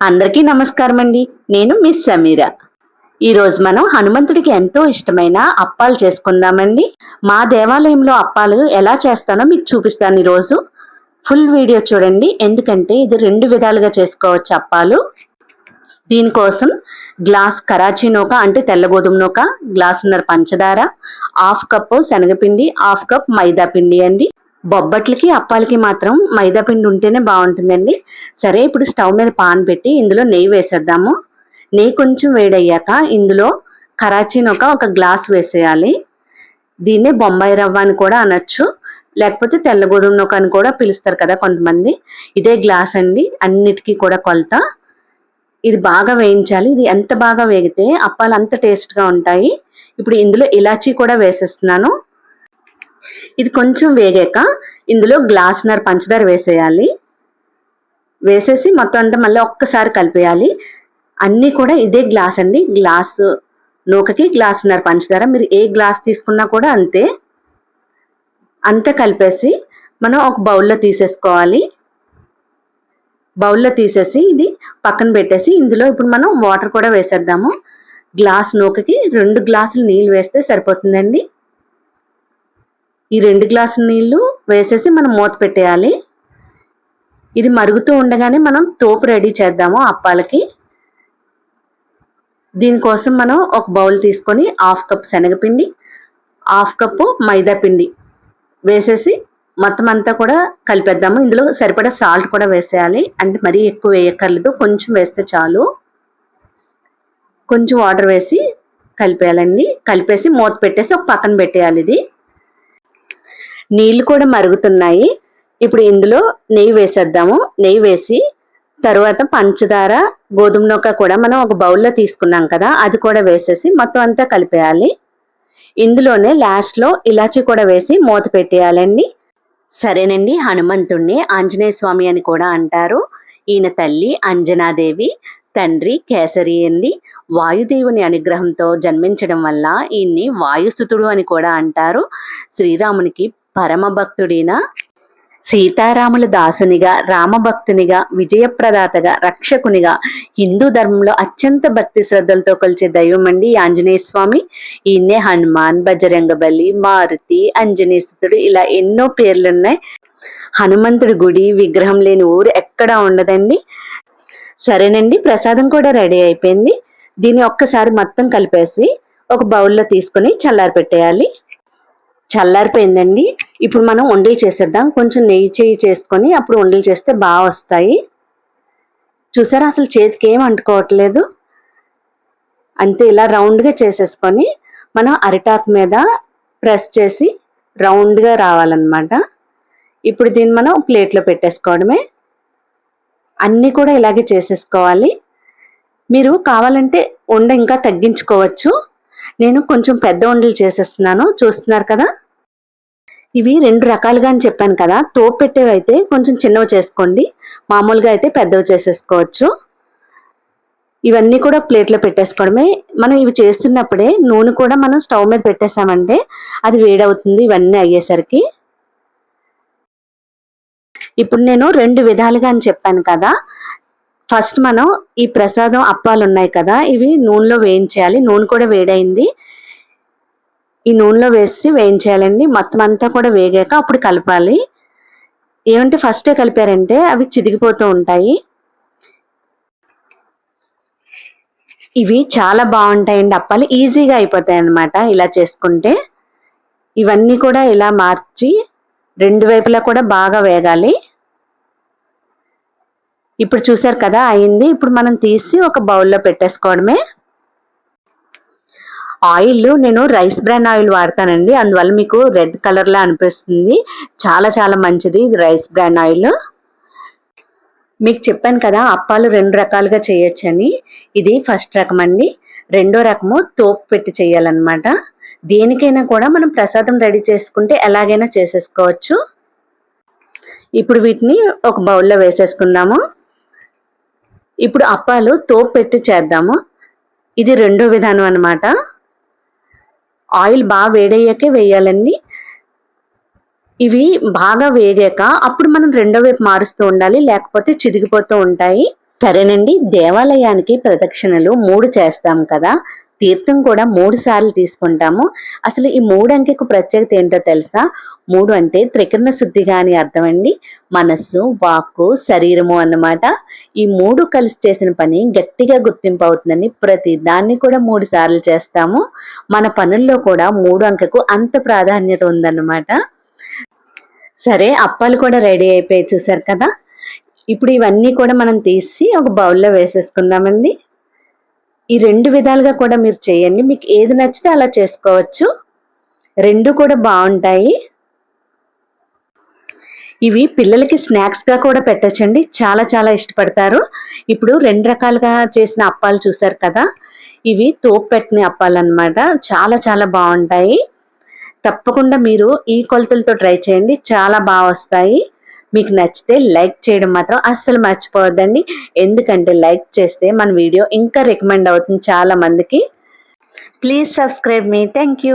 అందరికీ నమస్కారం అండి నేను మిస్ సమీర. ఈరోజు మనం హనుమంతుడికి ఎంతో ఇష్టమైన అప్పాలు చేసుకుందామండి. మా దేవాలయంలో అప్పాలు ఎలా చేస్తానో మీకు చూపిస్తాను ఈరోజు. ఫుల్ వీడియో చూడండి. ఎందుకంటే ఇది రెండు విధాలుగా చేసుకోవచ్చు అప్పాలు. దీనికోసం గ్లాస్ కరాచీ నూక అంటే తెల్ల గోధుమ నూక గ్లాసున్నర పంచదార హాఫ్ కప్పు శనగపిండి హాఫ్ కప్ మైదా పిండి అండి. బొబ్బట్లకి అప్పాలకి మాత్రం మైదా పిండి ఉంటేనే బాగుంటుందండి. సరే ఇప్పుడు స్టవ్ మీద పాన్ పెట్టి ఇందులో నెయ్యి వేసేద్దాము. నెయ్యి కొంచెం వేడయ్యాక ఇందులో కరాచీ నూక ఒక గ్లాస్ వేసేయాలి. దీన్నే బొంబాయి రవ్వ అని కూడా అనొచ్చు. లేకపోతే తెల్ల గోధుమ నొక అని కూడా పిలుస్తారు కదా కొంతమంది. ఇదే గ్లాస్ అండి అన్నిటికీ కూడా కొలత. ఇది బాగా వేయించాలి. ఇది ఎంత బాగా వేగితే అప్పాలు అంత టేస్ట్గా ఉంటాయి. ఇప్పుడు ఇందులో ఇలాచీ కూడా వేసేస్తున్నాను. ఇది కొంచెం వేగాక ఇందులో గ్లాస్నర్ పంచదార వేసేయాలి. వేసేసి మొత్తం అంతా మళ్ళీ ఒక్కసారి కలిపేయాలి. అన్నీ కూడా ఇదే గ్లాస్ అండి. గ్లాస్ నూకకి గ్లాస్నర్ పంచదార మీరు ఏ గ్లాస్ తీసుకున్నా కూడా అంతే. అంతా కలిపేసి మనం ఒక బౌల్లో తీసేసుకోవాలి. బౌల్లో తీసేసి ఇది పక్కన పెట్టేసి ఇందులో ఇప్పుడు మనం వాటర్ కూడా వేసేద్దాము. గ్లాస్ నూకకి రెండు గ్లాసులు నీళ్ళు వేస్తే సరిపోతుందండి. ఈ రెండు గ్లాసుల నీళ్ళు వేసేసి మనం మూత పెట్టేయాలి. ఇది మరుగుతూ ఉండగానే మనం తోపు రెడీ చేద్దాము అప్పాలకి. దీనికోసం మనం ఒక బౌల్ తీసుకొని హాఫ్ కప్ శనగపిండి హాఫ్ కప్పు మైదా పిండి వేసేసి మొత్తం అంతా కూడా కలిపేద్దాము. ఇందులో సరిపడా సాల్ట్ కూడా వేసేయాలి. అంటే మరీ ఎక్కువ వేయక్కర్లేదు. కొంచెం వేస్తే చాలు. కొంచెం వాటర్ వేసి కలిపేయాలండి. కలిపేసి మూత పెట్టేసి ఒక పక్కన పెట్టేయాలి ఇది. నీళ్ళు కూడా మరుగుతున్నాయి. ఇప్పుడు ఇందులో నెయ్యి వేసేద్దాము. నెయ్యి వేసి తర్వాత పంచదార గోధుమ నూక కూడా మనం ఒక బౌల్లో తీసుకున్నాం కదా అది కూడా వేసేసి మొత్తం అంతా కలిపేయాలి. ఇందులోనే లాస్ట్లో ఇలాచి కూడా వేసి మూత పెట్టేయాలండి సరేనండి హనుమంతుణ్ణి ఆంజనేయ స్వామి అని కూడా అంటారు. ఈయన తల్లి అంజనాదేవి తండ్రి కేసరి అండి. వాయుదేవుని అనుగ్రహంతో జన్మించడం వల్ల ఈయన్ని వాయుసుతుడు అని కూడా అంటారు. శ్రీరామునికి పరమభక్తుడైన సీతారాముల దాసునిగా రామభక్తునిగా విజయప్రదాతగా రక్షకునిగా హిందూ ధర్మంలో అత్యంత భక్తి శ్రద్ధలతో కొలిచే దైవం అండి ఆంజనేయ స్వామి. ఈయన్నే హనుమాన్ బజరంగబలి మారుతి ఆంజనేయసుతుడు ఇలా ఎన్నో పేర్లు ఉన్నాయి హనుమంతుడి గుడి విగ్రహం లేని ఊరు ఎక్కడా ఉండదండి. సరేనండి ప్రసాదం కూడా రెడీ అయిపోయింది. దీన్ని ఒక్కసారి మొత్తం కలిపేసి ఒక బౌల్లో తీసుకొని చల్లారి పెట్టేయాలి చల్లారిపోయిందండి. ఇప్పుడు మనం ఉండలు చేసేద్దాం. కొంచెం నెయ్యి చేయి చేసుకొని అప్పుడు ఉండలు చేస్తే బాగా వస్తాయి. చూసారా? అసలు చేతికి ఏం అంటుకోవట్లేదు. అంతే ఇలా రౌండ్గా చేసేసుకొని మనం అరిటాకు మీద ప్రెస్ చేసి రౌండ్గా రావాలన్నమాట. ఇప్పుడు దీన్ని మనం ప్లేట్లో పెట్టేసుకోవడమే. అన్నీ కూడా ఇలాగే చేసేసుకోవాలి. మీరు కావాలంటే ఉండ ఇంకా తగ్గించుకోవచ్చు. నేను కొంచెం పెద్ద ఉండలు చేసేస్తున్నాను. చూస్తున్నారు కదా? ఇవి రెండు రకాలుగా అని చెప్పాను కదా. తోపు పెట్టేవి అయితే కొంచెం చిన్నవి చేసుకోండి. మామూలుగా అయితే పెద్దవి చేసేసుకోవచ్చు. ఇవన్నీ కూడా ప్లేట్లో పెట్టేసుకోవడమే. మనం ఇవి చేస్తున్నప్పుడే నూనె కూడా మనం స్టవ్ మీద పెట్టేసామంటే అది వేడవుతుంది ఇవన్నీ అయ్యేసరికి. ఇప్పుడు నేను రెండు విధాలుగా అని చెప్పాను కదా. ఫస్ట్ మనం ఈ ప్రసాదం అప్పాలు ఉన్నాయి కదా ఇవి నూనెలో వేయించేయాలి. నూనె కూడా వేడైంది. ఈ నూనెలో వేసి వేయించేయాలండి. మొత్తం అంతా కూడా వేగాక అప్పుడు కలపాలి. ఏమంటే ఫస్టే కలిపారంటే అవి చిదిగిపోతూ ఉంటాయి. ఇవి చాలా బాగుంటాయండి అప్పాలు. ఈజీగా అయిపోతాయి అన్నమాట ఇలా చేసుకుంటే. ఇవన్నీ కూడా ఇలా మార్చి రెండు వైపులా కూడా బాగా వేగాలి. ఇప్పుడు చూసారు కదా అయింది. ఇప్పుడు మనం తీసి ఒక బౌల్లో పెట్టేసుకోవడమే. ఆయిల్ నేను రైస్ బ్రాన్ ఆయిల్ వాడతానండి. అందువల్ల మీకు రెడ్ కలర్లా అనిపిస్తుంది. చాలా చాలా మంచిది ఇది రైస్ బ్రాన్ ఆయిల్ మీకు చెప్పాను కదా అప్పాలు రెండు రకాలుగా చేయొచ్చని. ఇది ఫస్ట్ రకం అండి. రెండో రకము తోపు పెట్టి చేయాలన్నమాట. దేనికైనా కూడా మనం ప్రసాదం రెడీ చేసుకుంటే ఎలాగైనా చేసేసుకోవచ్చు. ఇప్పుడు వీటిని ఒక బౌల్లో వేసేసుకుందాము. ఇప్పుడు అప్పాలు తోపు పెట్టి చేద్దాము. ఇది రెండో విధానం అనమాట ఆయిల్ బాగా వేడయ్యాకే వేయాలండి ఇవి బాగా వేగాక అప్పుడు మనం రెండో వైపు మారుస్తూ ఉండాలి లేకపోతే చిరిగిపోతూ ఉంటాయి. సరేనండి దేవాలయానికి ప్రదక్షిణలు మూడు చేస్తాం కదా. తీర్థం కూడా మూడు సార్లు తీసుకుంటాము. అసలు ఈ మూడు అంకెకు ప్రత్యేకత ఏంటో తెలుసా? మూడు అంటే త్రికరణ శుద్ధిగా అని అర్థం అండి. మనస్సు వాక్కు శరీరము అన్నమాట. ఈ మూడు కలిసి చేసిన పని గట్టిగా గుర్తింపు అవుతుందని ప్రతి దాన్ని కూడా మూడు సార్లు చేస్తాము. మన పనుల్లో కూడా మూడు అంకెకు అంత ప్రాధాన్యత ఉందన్నమాట. సరే అప్పాలు కూడా రెడీ అయిపోయి చూసారు కదా? ఇప్పుడు ఇవన్నీ కూడా మనం తీసి ఒక బౌల్లో వేసేసుకుందామండి. ఈ రెండు విధాలుగా కూడా మీరు చేయండి. మీకు ఏది నచ్చితే అలా చేసుకోవచ్చు. రెండు కూడా బాగుంటాయి. ఇవి పిల్లలకి స్నాక్స్గా కూడా పెట్టచ్చండి. చాలా చాలా ఇష్టపడతారు. ఇప్పుడు రెండు రకాలుగా చేసిన అప్పాలు చూసారు కదా? ఇవి తోపు పెట్టిన అప్పాలు అనమాట చాలా చాలా బాగుంటాయి. తప్పకుండా మీరు ఈ కొలతలతో ట్రై చేయండి. చాలా బాగా వస్తాయి. మీకు నచ్చితే లైక్ చేయడం మాత్రం అస్సలు మర్చిపోవద్దండి. ఎందుకంటే లైక్ చేస్తే మన వీడియో ఇంకా రికమెండ్ అవుతుంది చాలా మందికి. Please subscribe me. Thank you.